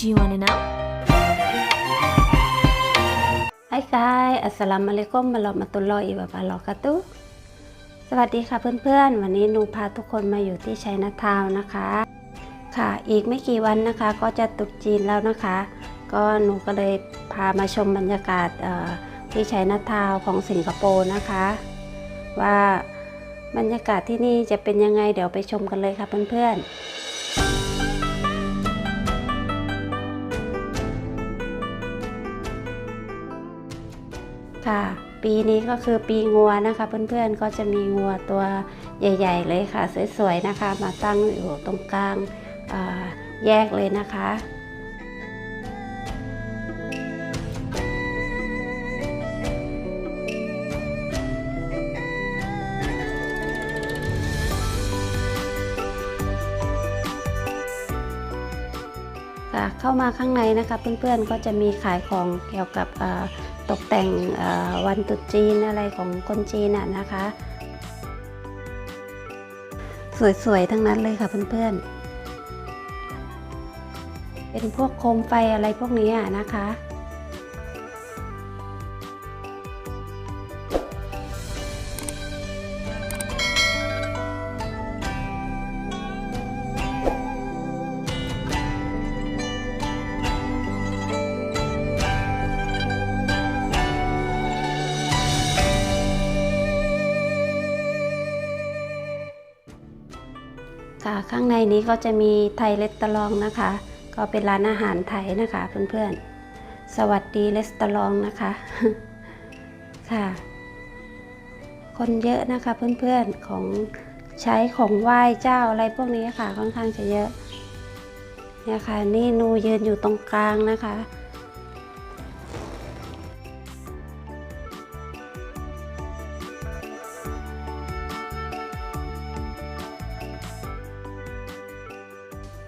Do you want to know? Hi guys อัสสลามุอะลัยกุมมะลอมะตุลลอฮิวะบารอกาตุสวัสดีค่ะเพื่อนๆ วันนี้หนูพาทุกคนมาอยู่ที่ชัยนาทาวนะคะ ค่ะอีกไม่กี่วันนะคะ ก็จะตรุษจีนแล้วนะคะ ก็หนูก็เลยพามาชมบรรยากาศที่ชัยนาทาวของสิงคโปร์นะคะ ว่าบรรยากาศที่นี่จะเป็นยังไงเดี๋ยวไปชมกันเลยค่ะเพื่อนๆ ค่ะ ปีนี้ก็คือปีงัวนะคะ เพื่อนๆก็จะมีงัวตัวใหญ่ ๆ เลยค่ะ สวยๆนะคะ มาตั้งอยู่ตรงกลางแยกเลยนะคะ ค่ะเข้ามาข้างในนะคะเพื่อนๆก็จะมีขายของเกี่ยวกับตกแต่งวันตรุษจีนอะไรของคนจีนน่ะนะคะ สวยๆทั้งนั้นเลยค่ะเพื่อนๆเป็นพวกโคมไฟอะไรพวกนี้อะนะคะ ค่ะ ข้างในนี้ก็จะมีไทยเลสตอรองนะคะ ก็เป็นร้านอาหารไทยนะคะเพื่อนๆ สวัสดีเลสตอรองนะคะค่ะ คนเยอะนะคะเพื่อนๆของใช้ของไหว้เจ้าอะไรพวกนี้ค่ะค่อนข้างจะเยอะเนี่ยค่ะนี่นูยืนอยู่ตรงกลางนะคะ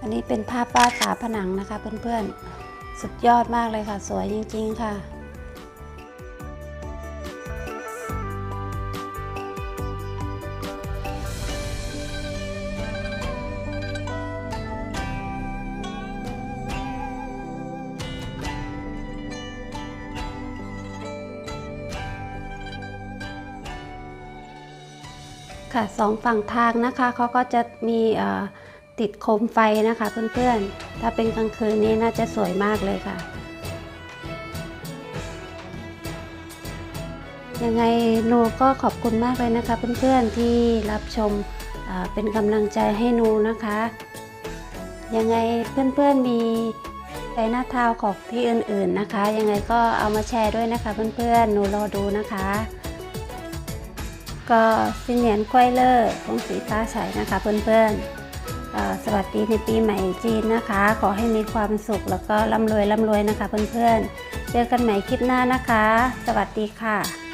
อันนี้เป็นภาพวาดฝาผนังนะคะเพื่อนๆ สุดยอดมากเลยค่ะ สวยจริงๆค่ะค่ะสองฝั่งทางนะคะเขาก็จะมีอ่อ ติดโคมไฟนะคะเพื่อนๆ ถ้าเป็นกลางคืนนี้น่าจะสวยมากเลยค่ะ ยังไงหนูก็ขอบคุณมากเลยนะคะเพื่อนๆที่รับชมเป็นกำลังใจให้หนูนะคะ ยังไงเพื่อนๆมีใจหน้าท้าของที่อื่นๆนะคะ ยังไงก็เอามาแชร์ด้วยนะคะเพื่อนๆหนูรอดูนะคะ ก็สินเหนียนกล้วยเลอร์ตรงสีฟ้าใสนะคะเพื่อนๆ สวัสดีในปีใหม่จีนนะคะ ขอให้มีความสุขแล้วก็ร่ำรวยร่ำรวยนะคะเพื่อนๆ เจอกันใหม่คลิปหน้านะคะ สวัสดีค่ะ